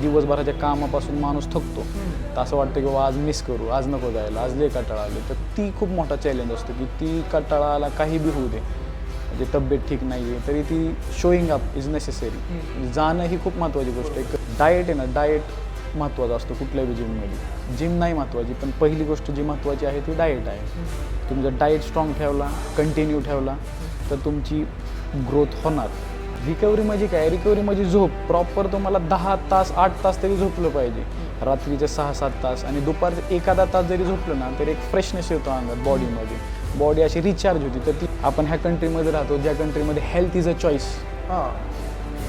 दिवसभराच्या कामापासून माणूस थकतो. तर असं वाटतं की बाबा आज मिस करू आज नको जायला आज लय कंटाळा आले. तर ती खूप मोठा चॅलेंज असतो की ती कंटाळा आला काही बी होऊ दे. म्हणजे तब्येत ठीक नाही आहे तरी ती शोईंग अप इज नेसेसरी जाणं ही खूप महत्त्वाची गोष्ट आहे. डाएट आहे ना डाएट महत्त्वाचा असतो कुठल्याही जिममध्ये जिम नाही महत्त्वाची पण पहिली गोष्ट जी महत्त्वाची आहे ती डाएट आहे. तुम्ही जर डाएट स्ट्रॉंग ठेवला कंटिन्यू ठेवला तर तुमची ग्रोथ होणार. रिकव्हरी म्हणजे काय? रिकव्हरी म्हणजे झोप. प्रॉपर तुम्हाला दहा तास आठ तास तरी झोपलं पाहिजे. रात्रीचे सहा सात तास आणि दुपारचे एखादा तास जरी झोपलं ना तर एक फ्रेशनेस येतो अंगात बॉडीमध्ये बॉडी अशी रिचार्ज होती. तर ती आपण ह्या कंट्रीमध्ये राहतो ज्या कंट्रीमध्ये हेल्थ इज अ चॉईस हां.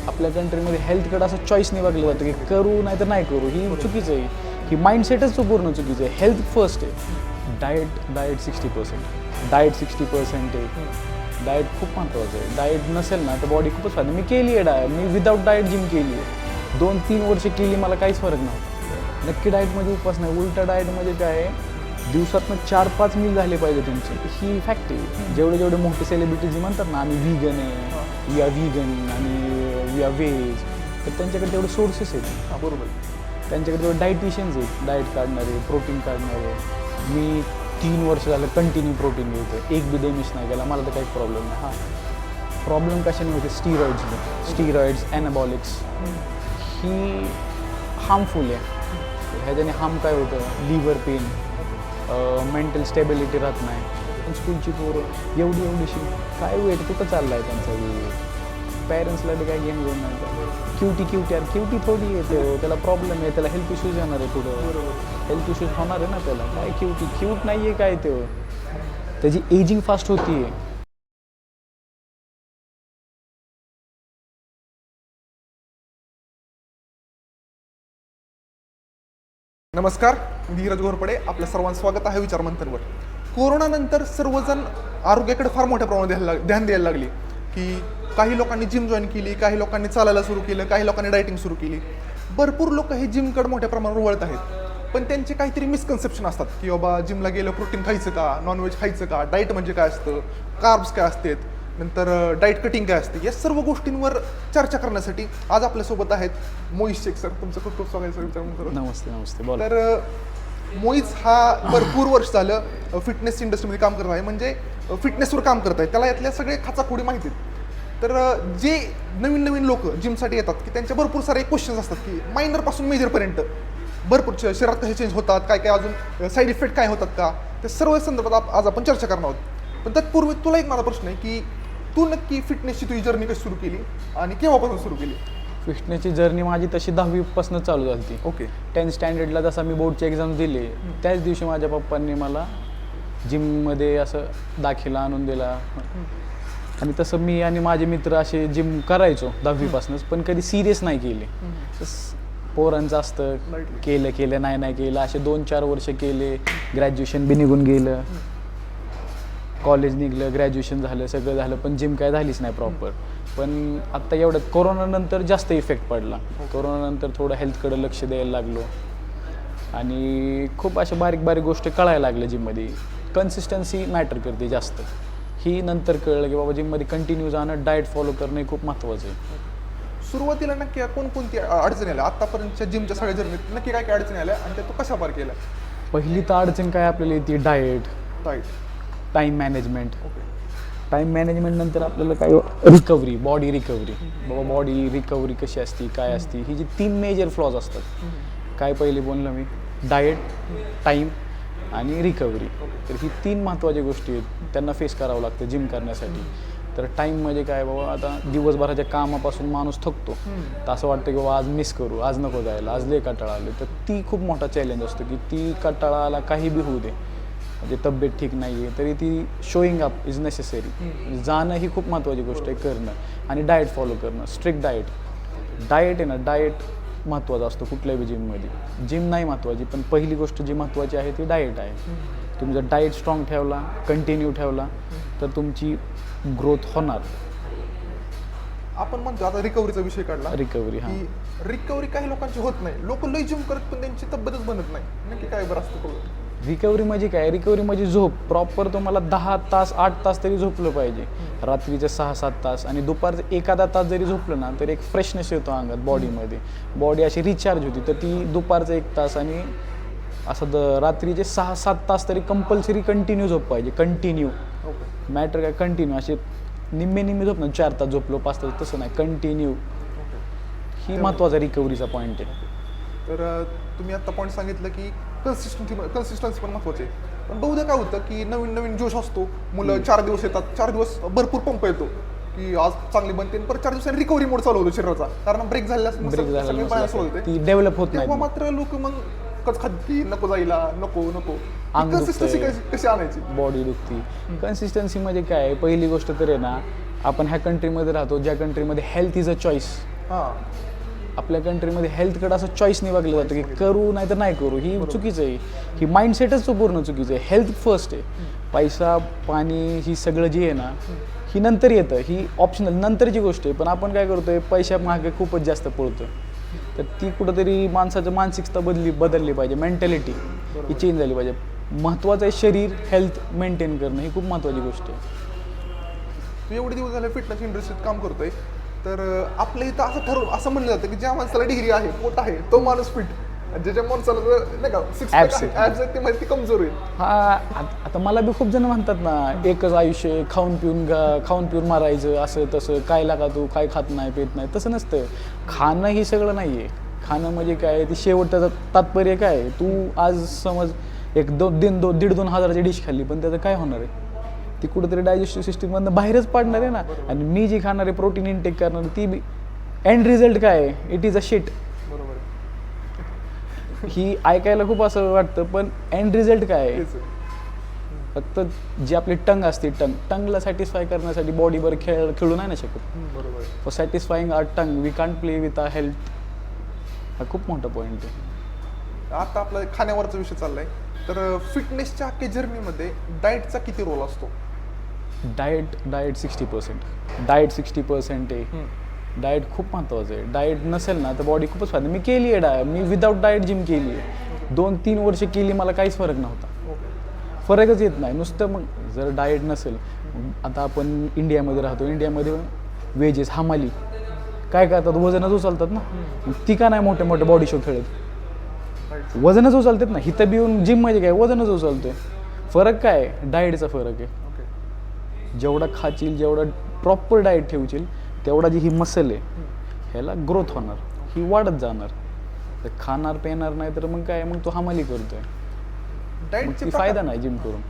आपल्या कंट्रीमध्ये हेल्थकडे असं चॉईसने बघलं जातं की करू नाही तर नाही करू. ही चुकीचं आहे. ही माइंडसेटच पूर्ण चुकीचं आहे. हेल्थ फर्स्ट आहे. Diet diet sixty percent diet sixty percent आहे. डाएट खूप महत्त्वाचं आहे. डाएट नसेल ना तर बॉडी खूपच फायदा. मी केली आहे डाएट मी विदाऊट डाएट जिम केली आहे दोन तीन वर्ष केली मला काहीच फरक नव्हता. नक्की डाएटमध्ये उपवास नाही. उलटा डाएटमध्ये काय आहे? दिवसातनं चार पाच मील झाले पाहिजे तुमचे. ही फॅक्ट आहे. जेवढे जेवढे मोठे सेलिब्रिटी जे म्हणतात ना आम्ही व्हीगन आहे वी आर व्हीगन आणि वी आर व्हेज तर त्यांच्याकडे तेवढे सोर्सेस आहेत. हां बरोबर. त्यांच्याकडे तेवढे डायटिशियन्स आहेत. डाएट काढणारे प्रोटीन काढणारे मी तीन वर्ष झालं कंटिन्यू प्रोटीन घेतो एक बी डे मिस नाही केला मला तर काही प्रॉब्लेम नाही. हां. प्रॉब्लेम कशाने होते? स्टिरॉइड्सने स्टिरॉइड्स ॲनाबॉलिक्स ही हार्मफुल आहे. ह्याच्याने हार्म काय होतं? लिव्हर पेन मेंटल स्टेबिलिटी राहत नाही. पण स्कूलची पोरं एवढी एवढीशी काय वेट कुठं चाललं आहे त्यांचा? वेळ पॅरेंट्सला बी काय घेऊन घेऊन नाही क्युटी क्युटी यार क्युटी थोडी येते हो. त्याला प्रॉब्लेम आहे त्याला हेल्थ इश्यूज येणार आहे पुढं. हेल्थ इश्यूज होणार आहे ना त्याला. काय क्युटी क्यूट नाही आहे काय ते? त्याची एजिंग फास्ट होती आहे नमस्कार धीरज घोरपडे. आपल्या सर्वांचं स्वागत आहे विचार मंथनवर. कोरोनानंतर सर्वजण आरोग्याकडे फार मोठ्या प्रमाणात ध्यान द्यायला लागली की काही लोकांनी जिम जॉईन केली काही लोकांनी चालायला सुरू केलं काही लोकांनी डायटिंग सुरू केली. भरपूर लोक हे जिमकडे मोठ्या प्रमाणावर वळत आहेत. पण त्यांचे काहीतरी मिसकन्सेप्शन असतात की बाबा जिमला गेलं प्रोटीन खायचं का? नॉनव्हेज खायचं का? डाएट म्हणजे काय असतं? कार्ब्स काय असतात? नंतर डाएट कटिंग काय असते? या सर्व गोष्टींवर चर्चा करण्यासाठी आज आपल्यासोबत आहेत मोहित शेख सर. तुमचं खूप खूप स्वागत सर. नमस्ते नमस्ते. तर मोईज हा भरपूर वर्ष झालं फिटनेस इंडस्ट्रीमध्ये काम करत आहे. म्हणजे फिटनेसवर काम करत आहे. त्याला यातल्या सगळे खाचाखोडी माहिती आहेत. तर जे नवीन नवीन लोक जिमसाठी येतात की त्यांचे भरपूर सारे क्वेश्चन्स असतात की मायनरपासून मेजरपर्यंत भरपूर शरीरात कसे चेंज होतात काय काय अजून साईड इफेक्ट काय होतात का? त्या सर्व संदर्भात आज आपण चर्चा करणार आहोत. पण तत्पूर्वी तुला एक माझा प्रश्न आहे की तू नक्की फिटनेसची तुझी जर्नी कशी सुरू केली आणि केव्हापासून सुरू केली? फिटनेसची जर्नी माझी तशी दहावीपासून चालू झाली ती ओके टेन्थ स्टँडर्डला जसा मी बोर्डचे एक्झाम दिले त्याच दिवशी माझ्या पप्पांनी मला जिममध्ये असं दाखिला आणून दिला. आणि तसं मी आणि माझे मित्र असे जिम करायचो दहावीपासूनच पण कधी सिरियस नाही केले. तस- पोरांचं असतं. केलं केलं नाही नाही केलं. असे दोन चार वर्ष केले ग्रॅज्युएशन बी निघून गेलं. कॉलेज निघलं ग्रॅज्युएशन झालं सगळं झालं पण जिम काय झालीच नाही प्रॉपर पण आत्ता एवढ्यात कोरोनानंतर जास्त इफेक्ट पडला. कोरोनानंतर थोडं हेल्थकडे लक्ष द्यायला लागलो. आणि खूप अशा बारीक बारीक गोष्टी कळायला लागल्या जिममध्ये कन्सिस्टन्सी मॅटर करते जास्त. ही नंतर कळलं की बाबा जिममध्ये कंटिन्यू जाणं डाएट फॉलो करणं हे खूप महत्त्वाचं आहे. सुरुवातीला नक्की कोणकोणती अडचणी आल्या? आतापर्यंतच्या जिमच्या सगळ्या जर्नीत नक्की काय काय अडचणी आल्या आणि त्या तू कशा पार केल्या? पहिली तर अडचण काय आपल्याला येते? Diet right time management time management नंतर आपल्याला काय रिकव्हरी बॉडी रिकव्हरी बाबा बॉडी रिकव्हरी कशी असती काय असती? ही जी तीन मेजर फ्लॉज असतात. काय पहिले बोललं मी? डाएट टाईम आणि रिकव्हरी तर ही तीन महत्त्वाच्या गोष्टी आहेत. त्यांना फेस करावं लागतं जिम करण्यासाठी. तर टाईम म्हणजे काय? बाबा आता दिवसभराच्या कामापासून माणूस थकतो. तर असं वाटतं की बाबा आज मिस करू आज नको जायला आज लय कंटाळा आले तर ती खूप मोठा चॅलेंज असतो की ती कंटाळा आला काही बी होऊ दे. म्हणजे तब्येत ठीक नाही आहे तरी ती शोईंग अप इज नेसेसरी जाणं ही खूप महत्त्वाची गोष्ट आहे करणं. आणि डाएट फॉलो करणं. स्ट्रिक्ट डाएट डाएट आहे ना डाएट महत्त्वाचा असतो कुठल्याही जिममध्ये जिम नाही महत्त्वाची पण पहिली गोष्ट जी महत्त्वाची आहे ती डाएट आहे. तुम्ही जर डाएट स्ट्रॉंग ठेवला कंटिन्यू ठेवला तर तुमची ग्रोथ होणार. आपण म्हणतो आता रिकव्हरीचा विषय काढला. रिकव्हरी हां. रिकव्हरी काही लोकांची होत नाही. लोक लय जिम करत पण त्यांची तब्येतच बनत नाही. नक्की काय बरं असतं रिकव्हरी म्हणजे काय? रिकव्हरी म्हणजे झोप. प्रॉपर तुम्हाला दहा तास आठ तास तरी झोपलं पाहिजे. रात्रीचे सहा सात तास आणि दुपारचं एखादा तास जरी झोपलं ना तर एक फ्रेशनेस येतो अंगात बॉडीमध्ये बॉडी अशी रिचार्ज होती. तर ती दुपारचं एक तास आणि असं द रात्रीचे सहा सात तास तरी कंपल्सरी कंटिन्यू झोप पाहिजे. कंटिन्यू मॅटर काय? कंटिन्यू असे निम्मे निम्मे झोप ना चार तास झोपलो पाच तास तसं नाही. कंटिन्यू ही महत्त्वाचा रिकव्हरीचा पॉईंट आहे. तर तुम्ही आता पॉईंट सांगितलं की कन्सिस्टन्सी कन्सिस्टन्सी पण महत्वाची आहे. पण बहुधा काय होतं की नवीन नवीन जोश असतो. मुलं चार दिवस येतात. चार दिवस भरपूर पंप येतो. की आज चांगली बनते परत चार दिवसांनी रिकव्हरी मोड चालू होतो शरीराचा. कारण ब्रेक झालेला ती डेव्हलप होत नाही. मात्र लोक मग कच खाती नको जायला नको नको. कन्सिस्टन्सी. कशी आणायची? बॉडी दुखती. कन्सिस्टन्सी म्हणजे काय? पहिली गोष्ट तर आहे ना आपण ह्या कंट्रीमध्ये राहतो ज्या कंट्रीमध्ये हेल्थ इज अ चॉईस हां. आपल्या कंट्रीमध्ये हेल्थकडे असं चॉईसने बघलं जातं की करू नाही तर नाही करू. ही चुकीचं आहे. ही माइंडसेटच तो पूर्ण चुकीचं आहे. हेल्थ फर्स्ट आहे. पैसा पाणी ही सगळं जे आहे ना ही नंतर येतं. ही ऑप्शनल नंतरची गोष्ट आहे. पण आपण काय करतोय पैशा मागे खूपच जास्त पळतोय. तर ती कुठंतरी माणसाचं मानसिकता बदली बदलली पाहिजे. मेंटॅलिटी ही चेंज झाली पाहिजे. महत्त्वाचं आहे शरीर हेल्थ मेंटेन करणं. ही खूप महत्त्वाची गोष्ट आहे. तू एवढे दिवस झाले फिटनेस इंडस्ट्रीत काम करतोय. तर अं, आपल्या इथं असं ठरवून असं म्हणलं जातं की ज्या माणसाला डिग्री आहे पोट आहे तो माणूस फिट ज्याच्या माणसाला जर नाही का सिक्स आहे. आहेत ते माहिती कमजोर आहे. हा आत- आता मला बी खूप जण म्हणतात ना एकच आयुष्य आहे, खाऊन पिऊन गा- खाऊन पिऊन मारायचं असं तसं काय लागा तू काय खात नाही पित नाही तसं नसतं. खाणं ही सगळं नाही आहे खाणं म्हणजे काय ती शेवटचं तात्पर्य काय आहे? तू आज समज एक दोन दिन दो दीड दोन हजाराची डिश खाल्ली पण त्याचं काय होणार आहे? ती कुठेतरी डायजेस्टिव्ह सिस्टीममधनं बाहेरच पाडणार आहे ना. आणि मी जी खाणार आहे प्रोटीन इनटेक करणार ती बी एंड रिझल्ट काय आहे? इट इज अ शिट ही ऐकायला खूप असं वाटतं पण एंड रिझल्ट काय आहे. फक्त जी आपली टंग असते टंग. टंगला सॅटिस्फाय करण्यासाठी बॉडीवर खेळ खेळू नाही ना शकत. बरोबर for satisfying our tongue we can't play with our health हा खूप मोठा पॉईंट आहे. आता आपला खाण्यावरचा विषय चाललाय. तर फिटनेसच्या अख्ख्या जर्नीमध्ये डाएटचा किती रोल असतो? Diet diet sixty percent. Diet sixty percent आहे. डाएट खूप महत्त्वाचं आहे. डाएट नसेल ना तर बॉडी खूपच फायदा. मी केली आहे डाय मी विदाऊट डाएट जिम केली आहे. दोन तीन वर्ष केली मला काहीच फरक नव्हता. फरकच येत नाही. नुसतं मग जर डाएट नसेल आता आपण इंडियामध्ये राहतो. इंडियामध्ये वेजेस हमाली. काय करतात? वजनच उचलतात ना. ती का नाही मोठे मोठे बॉडी शो खेळत? वजनच उचलतात ना. हिथं बी येऊन जिममध्ये काय? वजनच उचलतोय. फरक काय? डाएटचा फरक आहे. जेवढा खाशील जेवढा प्रॉपर डाएट ठेवशील तेवढा जी ही मसल आहे ह्याला ग्रोथ होणार. ही वाढत जाणार. तर खाणार पेणार नाही तर मग काय? मग तो हमाली करतोय. डाएटचे फायदा नाही जिम करून.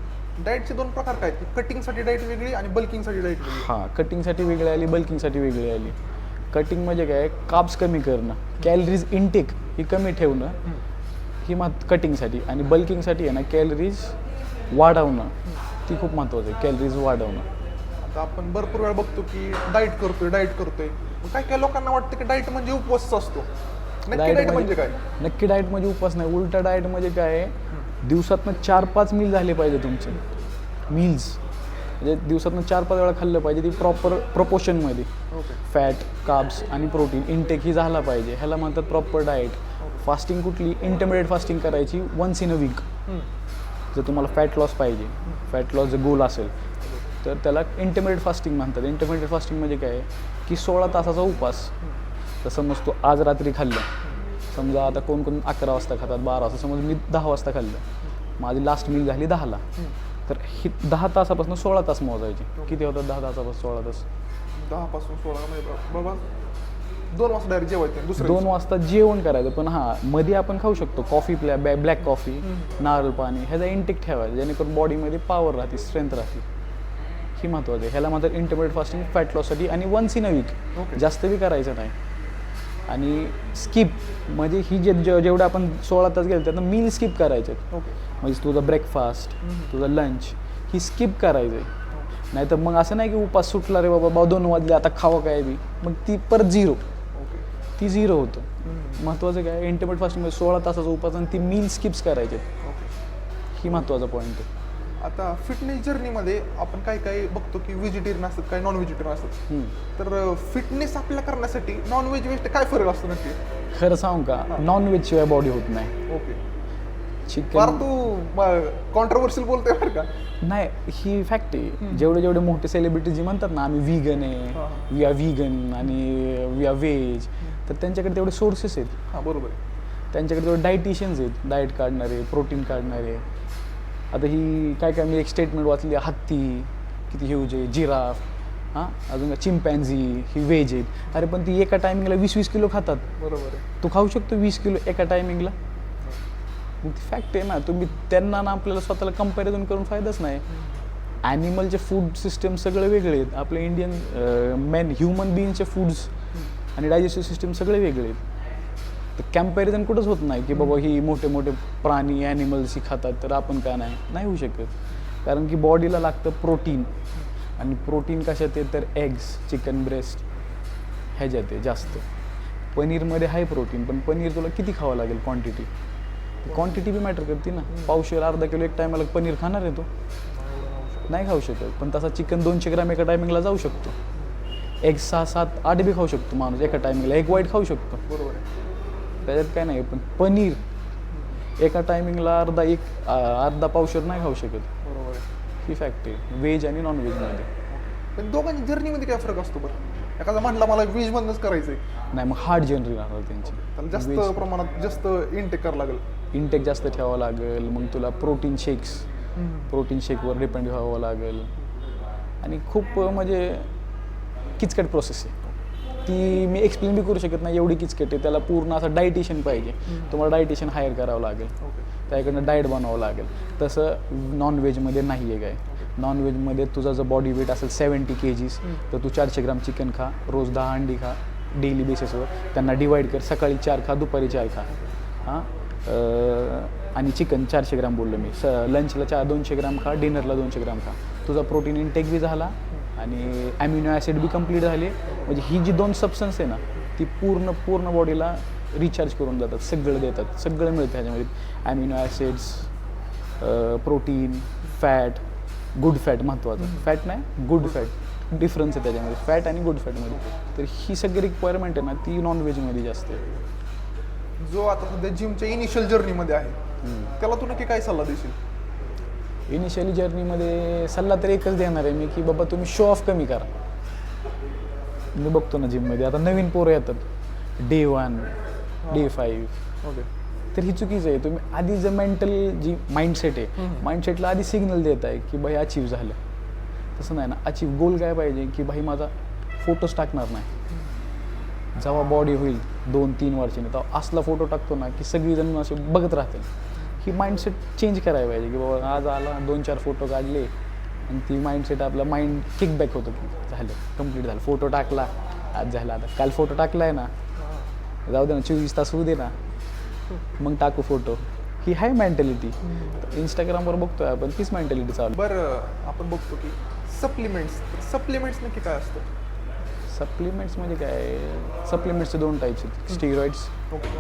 डाएटचे दोन प्रकार काय? कटिंगसाठी डाएट वेगळी आणि बल्किंगसाठी डाएट वेगळी. हां कटिंगसाठी वेगळी आली बल्किंगसाठी वेगळी आली. कटिंग म्हणजे काय? काप्स कमी करणं. कॅलरीज इनटेक ही कमी ठेवणं. ही मत कटिंगसाठी आणि बल्किंगसाठी आहे ना कॅलरीज वाढवणं. ती खूप महत्त्वाचं आहे. कॅलरीज वाढवणं. आता आपण भरपूर वेळा बघतो की डाएट करतोय डाएट करतोय. मग काय काय लोकांना वाटतं की डाएट म्हणजे उपवासच असतो? नक्की डाएट म्हणजे काय? नक्की डाएट म्हणजे उपवास नाही. उलटा डाएट म्हणजे काय? आहे? दिवसातनं चार पाच मील झाले पाहिजे तुमचे. मील्स म्हणजे दिवसातनं चार पाच वेळा खाल्लं पाहिजे ती प्रॉपर प्रपोर्शनमध्ये ओके फॅट काब्स आणि प्रोटीन इनटेक ही झाला पाहिजे. ह्याला म्हणतात प्रॉपर डाएट फास्टिंग कुठली? इंटरमिडिएट फास्टिंग करायची वन्स इन अ वीक जर तुम्हाला फॅट लॉस पाहिजे फॅट लॉस जर गोल असेल तर त्याला इंटरमिडिएट फास्टिंग म्हणतात. इंटरमिडिएट फास्टिंग म्हणजे काय? आहे? की सोळा तासाचा उपवास तर समज तो आज रात्री खाल्लं. समजा आता कोण कोण अकरा वाजता खातात बारा वाजता. समज मी दहा वाजता खाल्लं. माझी लास्ट मील झाली दहाला. तर ही दहा तासापासून सोळा तास मोजायचे. किती होतात दहा तासापासून? सोळा तास. दहापासून सोळा म्हणजे दोन वाजता डायरेक्ट जेवायचं दुसऱ्या दोन वाजता जेवण करायचं. पण हां मध्ये आपण खाऊ शकतो. कॉफी प्लॅ ब्लॅक कॉफी नारळ पाणी ह्याचा इंटेक ठेवायचा जेणेकरून बॉडीमध्ये पॉवर राहते स्ट्रेंथ राहते. ही महत्त्वाचं आहे. ह्याला म्हणतात इंटरमिडिएट फास्टिंग फॅट लॉससाठी आणि वन्स इन अ वीक. जास्त बी करायचं नाही. आणि स्किप म्हणजे ही जे जे- जेवढं आपण सोळा तास गेलं त्यातनं मील स्किप करायचे. ओके म्हणजे तुझं ब्रेकफास्ट तुझं लंच ही स्किप करायचं. आहे नाही तर मग असं नाही की उपास सुटला रे बाबा बा दोन वाजले आता खावं काय बी. मग ती परत झिरो ती झिरो होतं. महत्त्वाचं काय? इंटरमिडिएट फास्टिंगमध्ये सोळा तासाचा उपास आणि ती मील स्किप्स करायचे. ओके ही महत्त्वाचा पॉईंट आहे. आता फिटनेस जर्नीमध्ये आपण काही काही बघतो की व्हेजिटेरियन असतात काही नॉन व्हेजिटेरियन असतात. तर फिटनेस आपल्याला करण्यासाठी नॉन व्हेज वेस्ट काय फरक असतो नक्की? खरं सांगू का? नॉन व्हेज शिवाय बॉडी होत नाही. ओके चिकन तू कॉन्ट्रोवर्शियल बोलतोय बरं का? नाही ही फॅक्ट आहे. जेवढे जेवढे मोठे सेलिब्रिटी जे म्हणतात ना आम्ही व्हीगन. आहे वी आर व्हीगन आणि वी आर व्हेज तर त्यांच्याकडे तेवढे सोर्सेस आहेत. हां बरोबर आहे. त्यांच्याकडे तेवढे डायटिशियन्स आहेत. डाएट काढणारे प्रोटीन काढणारे. आता ही काय काय मी एक स्टेटमेंट वाचली हत्ती किती ह्यूज आहे जिराफ हां अजून चिंपॅन्झी ही व्हेज आहेत. अरे पण ती एका टायमिंगला वीस वीस किलो खातात. बरोबर आहे. तू खाऊ शकतो वीस किलो एका टायमिंगला मग ती फॅक्ट आहे ना तुम्ही त्यांना ना आपल्याला स्वतःला कंपॅरिझन करून फायदाच नाही. ॲनिमलचे फूड सिस्टम सगळे वेगळे आहेत. आपले इंडियन मॅन ह्युमन बिईंगचे फूड्स आणि डायजेस्टिव्ह सिस्टीम सगळे वेगळे आहेत. तर कॅम्पॅरिझन कुठंच होत नाही की बाबा ही मोठे मोठे प्राणी ॲनिमल्स ही खातात तर आपण का नाही? नाही होऊ शकत. कारण की बॉडीला लागतं प्रोटीन आणि प्रोटीन कशात आहे? तर एग्स चिकन ब्रेस्ट ह्याच्यात आहे जास्त. पनीरमध्ये आहे प्रोटीन पण पनीर तुला किती खावं लागेल क्वांटिटी क्वांटिटी बी मॅटर करते ना. पावशेर अर्धा किलो एक टायमाला पनीर खाणार आहे तो. नाही खाऊ शकत. पण तसा चिकन दोनशे ग्राम एका टायमिंगला जाऊ शकतो. एक सहा सात आठ बी खाऊ शकतो माणूस. एका टायमिंगला एक वाईट खाऊ शकतो. बरोबर आहे. त्याच्यात काय नाही पण पनीर. एका टायमिंगला अर्धा एक अर्धा पावशेर नाही खाऊ शकत. बरोबर आहे. ही फॅक्ट आहे. व्हेज आणि नॉन व्हेजमध्ये पण दोघांची जर्नीमध्ये काय फरक असतो बरं? एखादा म्हटला मला व्हेज मधनच करायचंय. नाही मग हार्ड जनरल राहणार त्यांची. त्याला जास्त. प्रमाणात जास्त इनटेक करावं लागेल. इंटेक जास्त ठेवावं लागेल. मग तुला प्रोटीन शेक्स प्रोटीन शेकवर डिपेंड व्हावं लागेल. आणि खूप म्हणजे किचकट प्रोसेस आहे. ती मी एक्सप्लेन बी करू शकत नाही एवढी किचकट आहे. त्याला पूर्ण असं डायटिशियन पाहिजे. तुम्हाला डायटिशियन हायर करावं लागेल. त्याकडनं डाएट बनवावं लागेल. तसं नॉनव्हेजमध्ये नाही आहे काय. नॉनव्हेजमध्ये तुझा जर बॉडी वेट असेल सेवन्टी के जीस तर तू चारशे ग्राम चिकन खा रोज दहा अंडी खा डेली बेसिसवर त्यांना डिवाईड कर. सकाळी चार खा दुपारी चार खा. हां? आणि चिकन चारशे ग्राम बोललो मी. स लंचला चार दोनशे ग्राम खा डिनरला दोनशे ग्राम खा. तुझा प्रोटीन इंटेक बी झाला. आणि ॲम्युनो ॲसिड बी कंप्लीट झाले. म्हणजे ही जी दोन सबस्टन्स आहे ना ती पूर्ण पूर्ण बॉडीला रिचार्ज करून जातात सगळं देतात. सगळं मिळतं ह्याच्यामध्ये. Amino acids protein fat good fat महत्त्वाचं. फॅट नाही गुड फॅट डिफरन्स आहे त्याच्यामध्ये. फॅट आणि गुड फॅटमध्ये तर ही सगळी रिक्वायरमेंट आहे ना ती नॉनव्हेजमध्ये जास्त आहे. जो आता सध्या जिमच्या इनिशियल जर्नीमध्ये आहे त्याला तू नक्की काय सल्ला देशील? इनिशियली जर्नीमध्ये सल्ला तर एकच देणार आहे मी की बाबा तुम्ही शो ऑफ कमी करा. मी बघतो ना जिममध्ये आता नवीन पोरं येतात. Day one day five okay तर ही चुकीचं आहे. तुम्ही आधी जर मेंटल जी माइंडसेट आहे माइंडसेटला आधी सिग्नल देत आहे की भाई अचीव झालं. तसं नाही ना. अचीव गोल काय पाहिजे की भाई माझा फोटोच टाकणार नाही. जेव्हा बॉडी होईल दोन तीन वर्षांनी तेव्हा असला फोटो टाकतो ना की सगळीजण असे बघत राहतील. ही माइंडसेट चेंज करायला पाहिजे की बाबा आज आला दोन चार फोटो काढले आणि ती माइंडसेट आपलं माइंड किकबॅक होतं की झालं कंप्लीट झालं. फोटो टाकला आज झाला. आता काल फोटो टाकला आहे ना जाऊ दे ना चोवीस तास होऊ दे ना मग टाकू फोटो ही आहे मेंटॅलिटी इंस्टाग्रामवर बघतोय आपण तीच मेंटॅलिटी चालू. बरं आपण बघतो की सप्लिमेंट्स सप्लिमेंट्स नक्की काय असतं? सप्लिमेंट्स म्हणजे काय? सप्लिमेंट्सचे दोन टाईप्स आहेत. स्टिरॉइड्स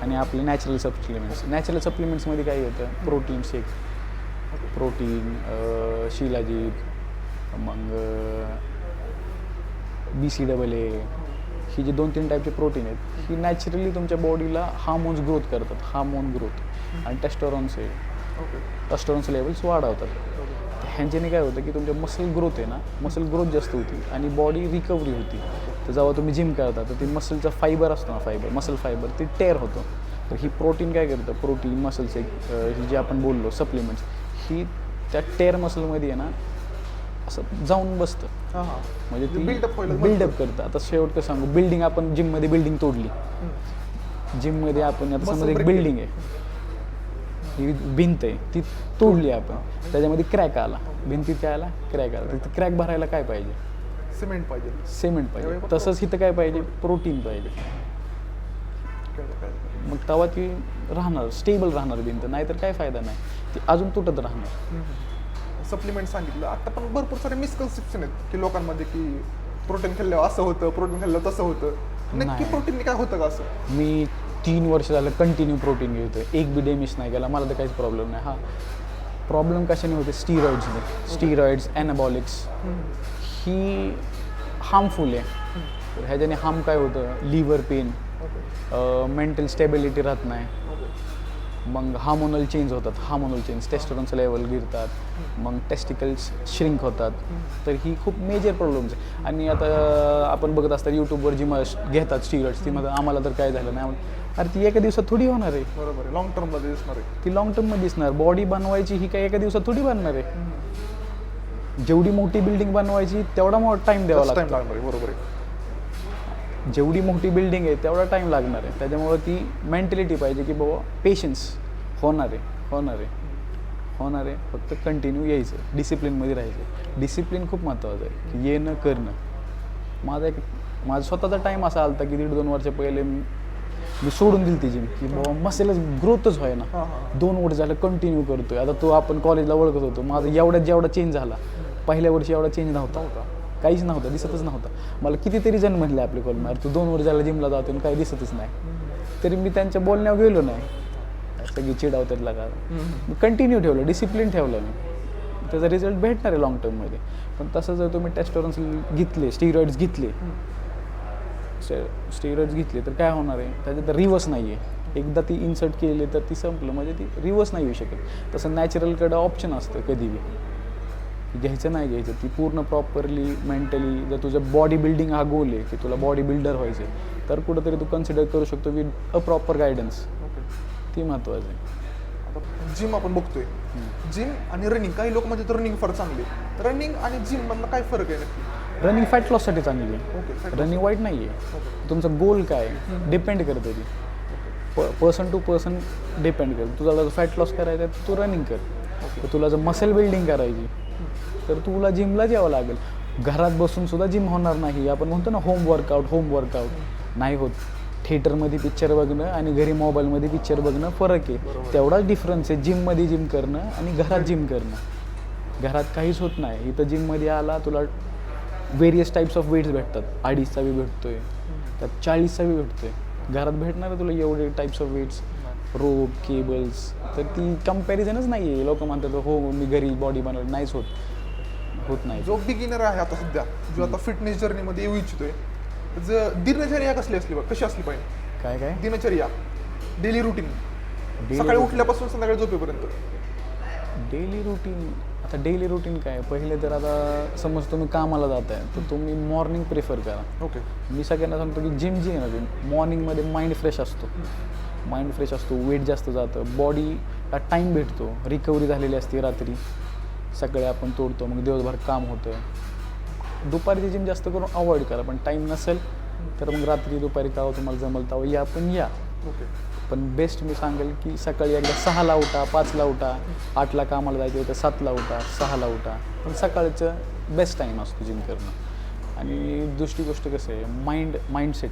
आणि आपले नॅचरल सप्लिमेंट्स नॅचरल सप्लिमेंट्समध्ये काय येतं? प्रोटीन शेक. प्रोटीन शिलाजीत मग बी सी डबल ए ही जे दोन तीन टाईपचे प्रोटीन आहेत ही नॅचरली तुमच्या बॉडीला हार्मोन्स ग्रोथ करतात. हार्मोन ग्रोथ आणि टेस्टोरॉन्स आहे टेस्टोरॉन्स लेवल्स वाढवतात. ह्यांच्याने काय होतं की तुमच्या मसल ग्रोथ आहे ना मसल ग्रोथ जास्त होती आणि बॉडी रिकव्हरी होती. तर जेव्हा तुम्ही जिम करता तर ती मसलचा फायबर असतो ना फायबर मसल फायबर ते टेअर होतं. तर ही प्रोटीन काय करतं? प्रोटीन मसल्स एक जे आपण बोललो सप्लिमेंट्स ही त्या टेअर मसलमध्ये आहे ना असं जाऊन बसतं. हां म्हणजे ती बिल्डअप करतं. आता शेवट कसं सांगू बिल्डिंग आपण जिममध्ये बिल्डिंग तोडली. जिममध्ये आपण आता समजा एक बिल्डिंग आहे. ही भिंत आहे ती तोडली आपण. त्याच्यामध्ये क्रॅक आला. भिंतीत काय आला? क्रॅक आला. तर क्रॅक भरायला काय पाहिजे? सिमेंट पाहिजे. सिमेंट पाहिजे. तसंच इथं काय पाहिजे? प्रोटीन. पाहिजे. मग तेव्हा ती राहणार स्टेबल राहणार भिंत. नाहीतर काय फायदा नाही. ती अजून तुटत राहणार. सप्लिमेंट सांगितलं. आता पण भरपूर सारे मिसकन्सेप्शन आहेत की लोकांमध्ये की प्रोटीन खाल्ल्यावर असं होतं प्रोटीन खाल्ल्यावर तसं होतं. नक्की नाही. प्रोटीनने काय होतं का असं? मी तीन वर्ष झालं कंटिन्यू प्रोटीन घेतो एक बी डे मिस नाही केला. मला तर काहीच प्रॉब्लेम नाही. हा. प्रॉब्लेम कशाने होते? स्टिरॉइड्सने स्टिरॉइड्स ॲनाबॉलिक्स ही हार्मफुल आहे. तर ह्याच्याने हार्म काय होतं? लिव्हर पेन मेंटल स्टेबिलिटी राहत नाही. मग हार्मोनल चेंज होतात. हार्मोनल चेंज टेस्टोरॉनचं लेवल गिरतात. मग टेस्टिकल्स श्रिंक होतात. तर ही खूप मेजर प्रॉब्लेम्स आहे. आणि आता आपण बघत असतात यूट्यूबवर जी मग घेतात स्टिरॉइड्स ती मध्ये आम्हाला तर काय झालं नाही. अरे ती एका दिवसात थोडी होणार आहे. बरोबर आहे. लॉंग टर्ममध्ये दिसणार आहे. ती लॉंग टर्ममध्ये दिसणार. बॉडी बनवायची ही काय एका दिवसात थोडी बनणार आहे. जेवढी मोठी बिल्डिंग बनवायची तेवढा मोठा टाइम द्यावा टाइम लागतो. लागणार आहे बरोबर आहे. जेवढी मोठी बिल्डिंग आहे तेवढा टाईम लागणार आहे. त्याच्यामुळं ती मेंटॅलिटी पाहिजे की बाबा पेशन्स होणार आहे होणार आहे होणार आहे. फक्त कंटिन्यू यायचं डिसिप्लिनमध्ये राहायचं. डिसिप्लिन खूप महत्त्वाचं आहे की येणं करणं. माझा एक माझा स्वतःचा टाईम असा आला की दीड दोन वर्ष पहिले मी सोडून दिली ती जिम की बाबा मसेलच ग्रोथच व्हाय ना दोन वर्ष झालं कंटिन्यू करतोय. आता तो आपण कॉलेजला ओळखत होतो. माझा एवढ्यात जेवढा चेंज झाला पहिल्या वर्षी एवढा चेंज नव्हता. काहीच नव्हतं दिसतच नव्हतं. मला कितीतरी जण म्हणले आपले कॉल अरे तू दोन वर्ष झाला जिमला जातो आणि काही दिसतच नाही. तरी मी त्यांच्या बोलण्यावर गेलो नाही. सगळी चिडावतात लागा. मी कंटिन्यू ठेवलं डिसिप्लिन ठेवलं मी. त्याचा रिझल्ट भेटणार आहे लॉंग टर्ममध्ये पण तसं जर तुम्ही टेस्टोरन्स घेतले स्टिरॉइड्स घेतले स्टेरॉइड्स घेतले तर काय होणार आहे? त्याच्यात रिवर्स नाही आहे एकदा ती इन्सर्ट केली तर ती संपलं. म्हणजे ती रिवर्स नाही येऊ शकत तसं नॅचरलकडं ऑप्शन असतं कधी बी घ्यायचं नाही घ्यायचं. ती पूर्ण प्रॉपरली मेंटली जर तुझं बॉडी बिल्डिंग हा गोल आहे की तुला बॉडी बिल्डर व्हायचं आहे तर कुठंतरी तू कन्सिडर करू शकतो with a proper guidance okay ती महत्त्वाचं आहे. आता जिम आपण बघतोय. जिम आणि रनिंग काही लोक म्हणजे रनिंग फार चांगली रनिंग आणि जिम मधला काय फरक आहे नक्की? रनिंग फॅट लॉससाठी चांगली आहे. ओके रनिंग वाईट नाही आहे तुमचं गोल काय डिपेंड करतं ती. पर्सन टू पर्सन डिपेंड करतं. तुला जर फॅट लॉस करायचं आहे तर तू रनिंग कर. तुला जर मसल बिल्डिंग करायची तर तुला जिमलाच यावं लागेल. घरात बसून सुद्धा जिम होणार नाही. आपण म्हणतो ना होम वर्कआउट होम वर्कआउट नाही होत. थिएटरमध्ये पिक्चर बघणं आणि घरी मोबाईलमध्ये पिक्चर बघणं फरक आहे. तेवढाच डिफरन्स आहे. जिममध्ये जिम करणं आणि घरात जिम करणं. घरात काहीच होत नाही. इथं जिममध्ये आला तुला वेरियस टाईप्स ऑफ वेट्स भेटतात. अडीचचा बी भेटतोय. त्यात चाळीसचा बी भेटतोय. घरात भेटणार आहे तुला एवढे types of weights rope cables तर ती कम्पॅरिझनच नाही आहे लोक म्हणतात हो मी घरी बॉडी बनवली. नाहीच होत. होत नाही. जो बिगिनर आहे आता सध्या जो आता फिटनेस जर्नीमध्ये येऊ इच्छितोय ज- दिनचर्या कसली असली बघ कशी असली पाहिजे? काय काय? दिनचर्या. डेली रुटीन Daily सकाळी routine. उठल्यापासून संध्याकाळी झोपेपर्यंत. डेली रुटीन आता डेली रुटीन काय? पहिले तर आता समज तुम्ही कामाला जात आहे तर तुम्ही मॉर्निंग प्रिफर करा. ओके मी सगळ्यांना सांगतो की जिम जी आहे ना मॉर्निंगमध्ये माइंड फ्रेश असतो. माइंड फ्रेश असतो वेट जास्त जातं बॉडीला टाईम भेटतो रिकव्हरी झालेली असते रात्री. सकाळी आपण तोडतो मग दिवसभर काम होतं. दुपारची जिम जास्त करून अवॉइड करा पण टाईम नसेल तर मग रात्री दुपारी का तुम्हाला जमल तेव्हा या पण या. ओके. पण बेस्ट मी सांगेल की सकाळी एकदा सहाला उठा पाचला उठा आठला कामाला जायचं होतं सातला उठा सहाला उठा. पण सकाळचं बेस्ट टाईम असतो जिम करणं. आणि दुसरी गोष्ट कसं आहे माइंड माइंडसेट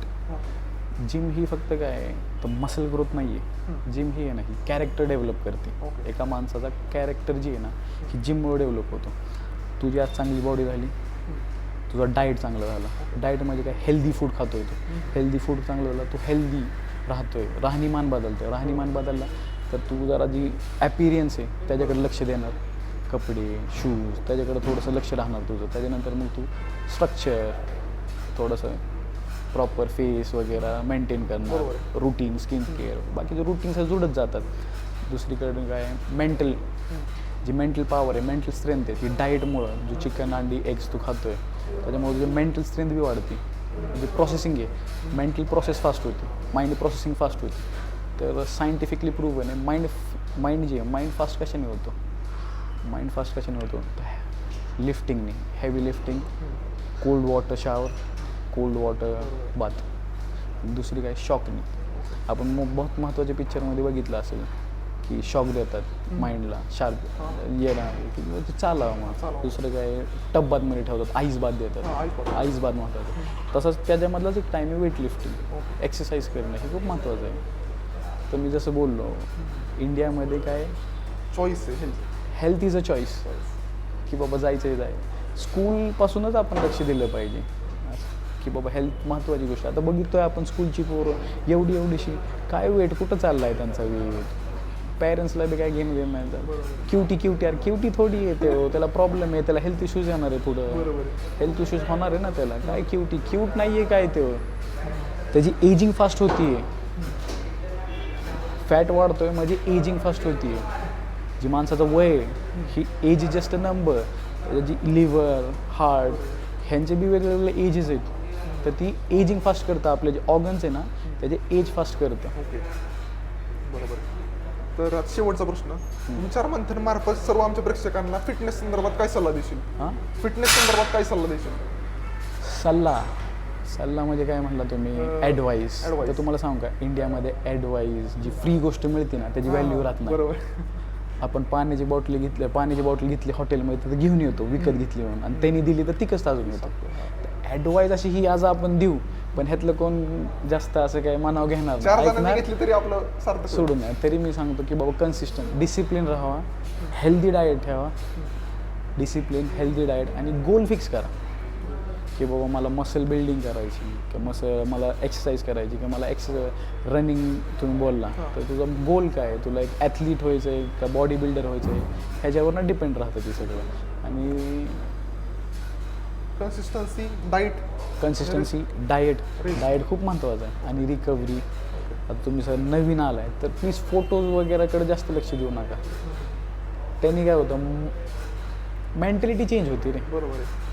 जिम ही फक्त काय आहे तर मसल ग्रोथ नाही आहे जिम ही आहे ना ही कॅरेक्टर डेव्हलप करते. एका माणसाचा कॅरेक्टर जी आहे ना ही जिममुळे डेव्हलप होतो. तुझी आज चांगली बॉडी झाली तुझा डाएट चांगला झाला. डाएटमध्ये काय? हेल्दी फूड खातोय तू. हेल्दी फूड चांगलं झालं तू हेल्दी राहतोय. राहणीमान बदलतोय. राहणीमान बदलला तर तू जरा जी ॲपिरियन्स आहे त्याच्याकडे लक्ष देणार. कपडे शूज त्याच्याकडे थोडंसं लक्ष राहणार तुझं. त्याच्यानंतर मग तू स्ट्रक्चर थोडंसं प्रॉपर फेस वगैरे मेंटेन करणार रुटीन स्किन केअर बाकीचे रुटीन्स जुडत जातात. दुसरीकडे काय मेंटल जी मेंटल पॉवर आहे मेंटल स्ट्रेंथ आहे ती डाएटमुळं जो चिकन अंडी एग्स तू खातोय त्याच्यामुळे तुझी मेंटल स्ट्रेंथ बी वाढते. म्हणजे प्रोसेसिंग आहे मेंटल प्रोसेस फास्ट होते. माइंड प्रोसेसिंग फास्ट होते. तर सायंटिफिकली प्रूव्हन आहे माइंड माइंड जे आहे माइंड फास्ट कशाने होतो? माइंड फास्ट कशाने होतो? लिफ्टिंगने heavy lifting cold water shower cold water bath दुसरी काय? शॉकने आपण मग बहुत महत्त्वाच्या पिक्चरमध्ये बघितलं असेल की शॉक देतात माइंडला शार्प येणार चालावं मग. दुसरं काय? टब बाथमध्ये ठेवतात. आईस बाथ देतात. आईस बाथ म्हणतात तसंच त्याच्यामधलाच एक टाईम आहे वेट लिफ्टिंग एक्सरसाइज करणं हे खूप महत्त्वाचं आहे. तर मी जसं बोललो इंडियामध्ये काय? चॉईस आहे हेल्थ इज अ चॉईस की बाबा जायचं आहे जाय स्कूलपासूनच आपण लक्ष दिलं पाहिजे. की बाबा हेल्थ महत्त्वाची गोष्ट आता बघितोय आपण स्कूलची पोरं एवढी एवढीशी. काय वेट कुठं चालला आहे त्यांचा वेट पॅरेंट्सला बी काय घेणं देणं नाही. क्युटी क्युटी यार क्युटी थोडी येते हो. त्याला प्रॉब्लेम आहे त्याला हेल्थ इश्यूज येणार आहे पुढं. आहे. हेल्थ इश्यूज होणार आहे ना त्याला. काय क्युटी क्यूट नाही आहे काय ते? त्याची एजिंग फास्ट होती फॅट वाढतोय म्हणजे एजिंग फास्ट होती जी माणसाचं वय आहे, ही age is just a number G liver heart ह्यांचे बी वेगवेगळे एजेस आहेत. तर ती एजिंग फास्ट करतं. आपले जे ऑर्गन्स आहे ना त्याचे एज फास्ट करतं. ओके. बरोबर. तर आता शेवटचा प्रश्न. विचार मंथन मार्फत सर्व आमच्या प्रेक्षकांना फिटनेस संदर्भात काय सल्ला देशील? हां? फिटनेस संदर्भात काय सल्ला देशील? सल्ला? सल्ला म्हणजे काय म्हणला तुम्ही? Advice advice. तर तुम्हाला सांगू का? इंडियामध्ये ॲडवाईस जी फ्री गोष्ट मिळते ना त्याची व्हॅल्यू राहत नाही. बरोबर. आपण पाण्याची बॉटली घेतली पाण्याची बॉटल घेतली हॉटेलमध्ये तर घेऊन येतो विकत घेतली म्हणून. आणि त्यांनी दिली तर तिकच अजून येतो. ॲडवाईस अशी ही आज आपण देऊ पण ह्यातलं कोण जास्त असं काय मनाव घेणार चार नाही. जणांनी ऐकणार, घेतली तरी आपलं सार्थक होईल. सोडून द्या. तरी मी सांगतो की बाबा कन्सिस्टंट डिसिप्लिन राहावा हेल्दी डाएट ठेवा डिसिप्लिन हेल्दी डाएट आणि गोल फिक्स करा. की बाबा मला मसल बिल्डिंग करायची किंवा मसल मला एक्सरसाइज करायची किंवा मला एक्स रनिंग तुम्ही बोलला तर तुझा गोल काय? आहे तुला एक ॲथलीट व्हायचं आहे का बॉडी बिल्डर व्हायचं आहे ह्याच्यावरनं डिपेंड राहतं ते सगळं. आणि consistency diet consistency diet. Diet खूप महत्त्वाचं आहे. आणि रिकव्हरी आता तुम्ही सर नवीन आलाय तर प्लीज फोटोज वगैरेकडे जास्त लक्ष देऊ नका. त्यांनी काय होतं मेंटॅलिटी चेंज होती रे. बरोबर आहे.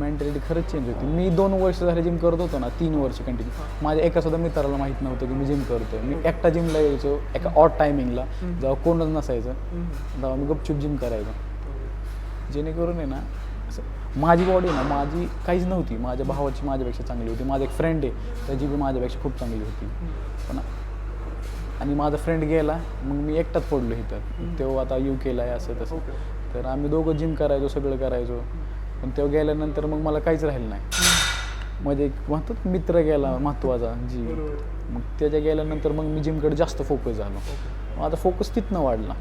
मेंटॅलिटी खरंच चेंज होती. मी दोन वर्ष झाले जिम करत होतो ना तीन वर्ष कंटिन्यू माझ्या एका सुद्धा मित्राला माहीत नव्हतं की मी जिम करतोय. मी एकटा जिमला यायचो एका ऑड टायमिंगला जेव्हा कोणच नसायचं तेव्हा मी गपचूप जिम करायचो. जेणेकरून आहे ना असं माझी बॉडी ना माझी काहीच नव्हती. माझ्या भावाची माझ्यापेक्षा चांगली होती. माझा एक फ्रेंड आहे त्याची बी माझ्यापेक्षा खूप चांगली होती. पण आणि माझा फ्रेंड गेला मग मी एकटाच पडलो इथं. तेव्हा आता यू केला आहे असं तसं. तर आम्ही दोघं जिम करायचो सगळं करायचो. पण तेव्हा गेल्यानंतर मग मला काहीच राहिलं नाही. म्हणजे एक म्हणतात मित्र गेला महत्त्वाचा जी. मग त्याच्या गेल्यानंतर मग मी जिमकडे जास्त फोकस झालो. आता फोकस तिथनं वाढला.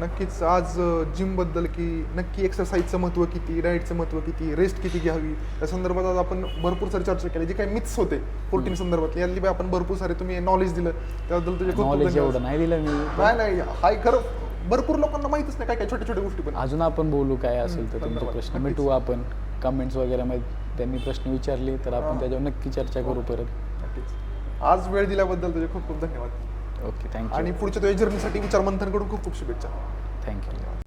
नक्कीच आज जिमबद्दल की नक्की एक्सरसाइजचं महत्त्व किती डाएटचं महत्त्व किती रेस्ट किती घ्यावी? या संदर्भात आज आपण भरपूर सारी चर्चा केली जे काही मिथ्स होते प्रोटीन संदर्भात यातली बी आपण भरपूर सारे तुम्ही नॉलेज दिलं. त्याबद्दल तुझे खूप. एवढं नाही दिलं मी. नाही नाही हाय खरं भरपूर लोकांना माहितच नाही काय काय छोट्या छोट्या गोष्टी पण. अजून आपण बोलू काय असेल तर तुमचे. प्रश्न. मिटवू आपण. कमेंट्स वगैरे मध्ये त्यांनी प्रश्न विचारले तर आपण त्याच्यावर नक्की चर्चा करू परत. नक्कीच. आज वेळ दिल्याबद्दल तुझे खूप खूप धन्यवाद. ओके थँक्यू आणि पुढच्या तुझ्या जर्नीसाठी विचार मंथनकडून खूप खूप शुभेच्छा. थँक्यू